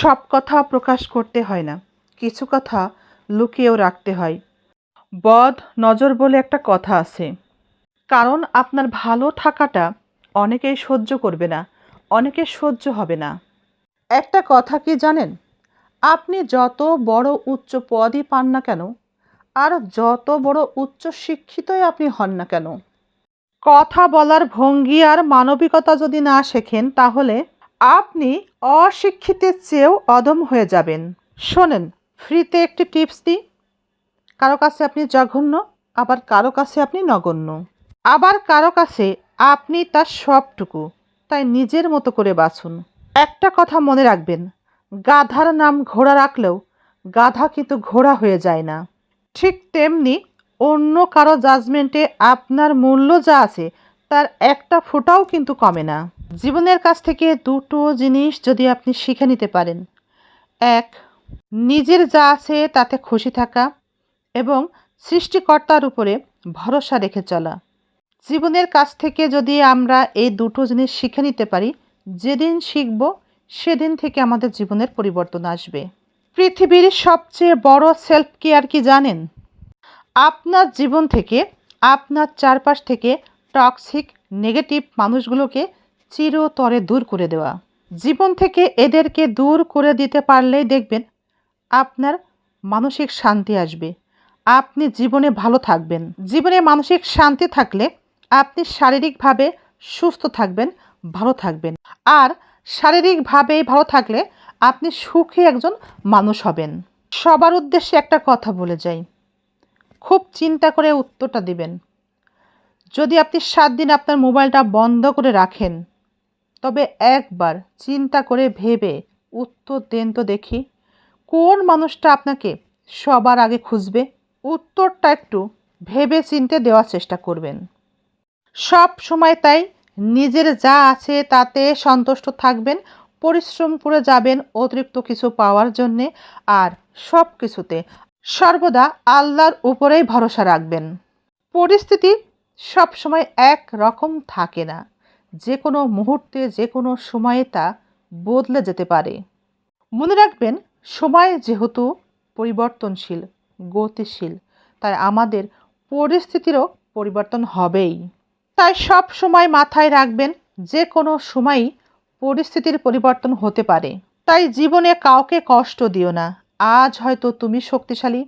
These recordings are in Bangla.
সব কথা প্রকাশ করতে হয় না। কিছু কথা লুকিয়েও রাখতে হয়। বদ নজর বলে একটা কথা আছে। কারণ আপনার ভালো থাকাটা অনেকেই সহ্য করবে না, অনেকে সহ্য হবে না। একটা কথা কি জানেন? আপনি যত বড় উচ্চ পদই পান না কেন, আর যত বড় উচ্চ শিক্ষিতই আপনি হন না কেন? কথা বলার ভঙ্গি আর মানবিকতা যদি না শেখেন, তাহলে আপনি অশিক্ষিতের চেয়েও অদম হয়ে যাবেন। শোনেন, ফ্রিতে একটি টিপস দিই। কারও কাছে আপনি জঘন্য, আবার কারও কাছে আপনি নগণ্য। আবার কারও কাছে আপনি তার সবটুকু, তাই নিজের মতো করে বাছুন। একটা কথা মনে রাখবেন, গাধার নাম ঘোড়া রাখলেও গাধা কিন্তু ঘোড়া হয়ে যায় না। ঠিক তেমনি অন্য কারও জাজমেন্টে আপনার মূল্য যা আছে, তার একটা ফোটাও কিন্তু কমে না। জীবনের কাছ থেকে দুটো জিনিস যদি আপনি শিখে নিতে পারেন। এক, নিজের যা আছে তাতে খুশি থাকা এবং সৃষ্টিকর্তার উপরে ভরসা রেখে চলা। জীবনের কাছ থেকে যদি আমরা এই দুটো জিনিস শিখে নিতে পারি, যেদিন শিখব, সেদিন থেকে আমাদের জীবনের পরিবর্তন আসবে। পৃথিবীর সবচেয়ে বড় সেলফ কেয়ার কি জানেন? আপনার জীবন থেকে, আপনার চারপাশ থেকে টক্সিক নেগেটিভ মানুষগুলোকে চিরতরে দূর করে দেওয়া। জীবন থেকে এদেরকে দূর করে দিতে পারলেই দেখবেন আপনার মানসিক শান্তি আসবে। আপনি জীবনে ভালো থাকবেন। জীবনে মানসিক শান্তি থাকলে আপনি শারীরিকভাবে সুস্থ থাকবেন, ভালো থাকবেন। আর শারীরিকভাবেই ভালো থাকলে আপনি সুখী একজন মানুষ হবেন। সবার উদ্দেশ্যে একটা কথা বলে যাই। খুব চিন্তা করে উত্তরটা দিবেন। যদি আপনি সাত দিন আপনার মোবাইলটা বন্ধ করে রাখেন তবে একবার চিন্তা করে ভেবে উত্তর দেন তো দেখি, কোন মানুষটা আপনাকে সবার আগে খুঁজবে? উত্তরটা একটু ভেবে চিনতে দেওয়ার চেষ্টা করবেন। সব সময় তাই নিজের যা আছে তাতে সন্তুষ্ট থাকবেন, পরিশ্রম করে যাবেন অতিরিক্ত কিছু পাওয়ার জন্যে আর সব কিছুতে সর্বদা আল্লাহর উপরেই ভরসা রাখবেন। পরিস্থিতি সব সময় এক রকম থাকে না। যে কোনো মুহূর্তে যে কোনো সময়ে তা বদলে যেতে পারে। মনে রাখবেন, সময় যেহেতু পরিবর্তনশীল, গতিশীল, তাই আমাদের পরিস্থিতিরও পরিবর্তন হবেই। তাই সব সময় মাথায় রাখবেন যে কোনো সময়ই পরিস্থিতির পরিবর্তন হতে পারে। তাই জীবনে কাউকে কষ্ট দিও না। আজ হয়তো তুমি শক্তিশালী,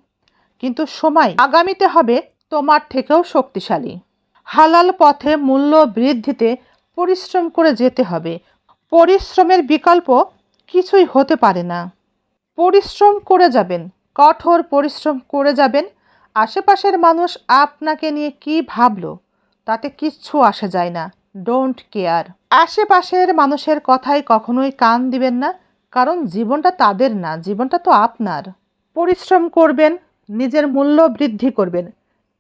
কিন্তু সময় আগামীতে হবে তোমার থেকেও শক্তিশালী। হালাল পথে মূল্য বৃদ্ধিতে পরিশ্রম করে যেতে হবে। পরিশ্রমের বিকল্প কিছুই হতে পারে না। পরিশ্রম করে যাবেন, কঠোর পরিশ্রম করে যাবেন। আশেপাশের মানুষ আপনাকে নিয়ে কি ভাবলো, তাতে কিচ্ছু আসে যায় না। ডোন্ট কেয়ার আশেপাশের মানুষের কথায় কখনোই কান দিবেন না, কারণ জীবনটা তাদের না, জীবনটা তো আপনার। পরিশ্রম করবেন, নিজের মূল্য বৃদ্ধি করবেন।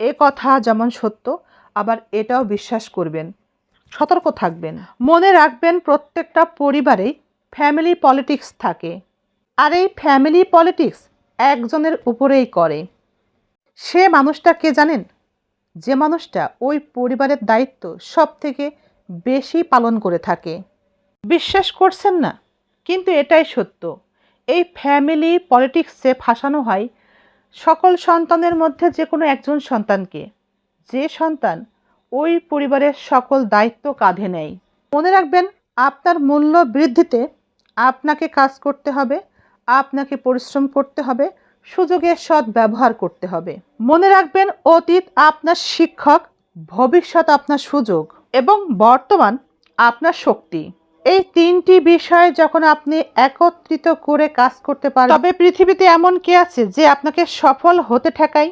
এ কথা যেমন সত্য, আবার এটাও বিশ্বাস করবেন। সতর্ক থাকবেন। মনে রাখবেন, প্রত্যেকটা পরিবারেই ফ্যামিলি পলিটিক্স থাকে। আর এই ফ্যামিলি পলিটিক্স একজনের উপরেই করে। সে মানুষটা কে জানেন? যে মানুষটা ওই পরিবারের দায়িত্ব সব থেকে বেশি পালন করে থাকে। বিশ্বাস করছেন না? কিন্তু এটাই সত্য। এই ফ্যামিলি পলিটিক্সে ফাঁসানো হয় সকল সন্তানের মধ্যে যে কোনো একজন সন্তানকে। যে সন্তান ওই পরিবারের সকল দায়িত্ব কাঁধে নেয়। মনে রাখবেন, আপনার মূল্য বৃদ্ধিতে আপনাকে কাজ করতে হবে, আপনাকে পরিশ্রম করতে হবে সুযোগের সৎ ব্যবহার করতে হবে। মনে রাখবেন, অতীত আপনার শিক্ষক, ভবিষ্যৎ আপনার সুযোগ এবং বর্তমান আপনার শক্তি। এই তিনটি বিষয় যখন আপনি একত্রিত করে কাজ করতে পারেন, তবে পৃথিবীতে এমন কে আছে যে আপনাকে সফল হতে ঠেকায়?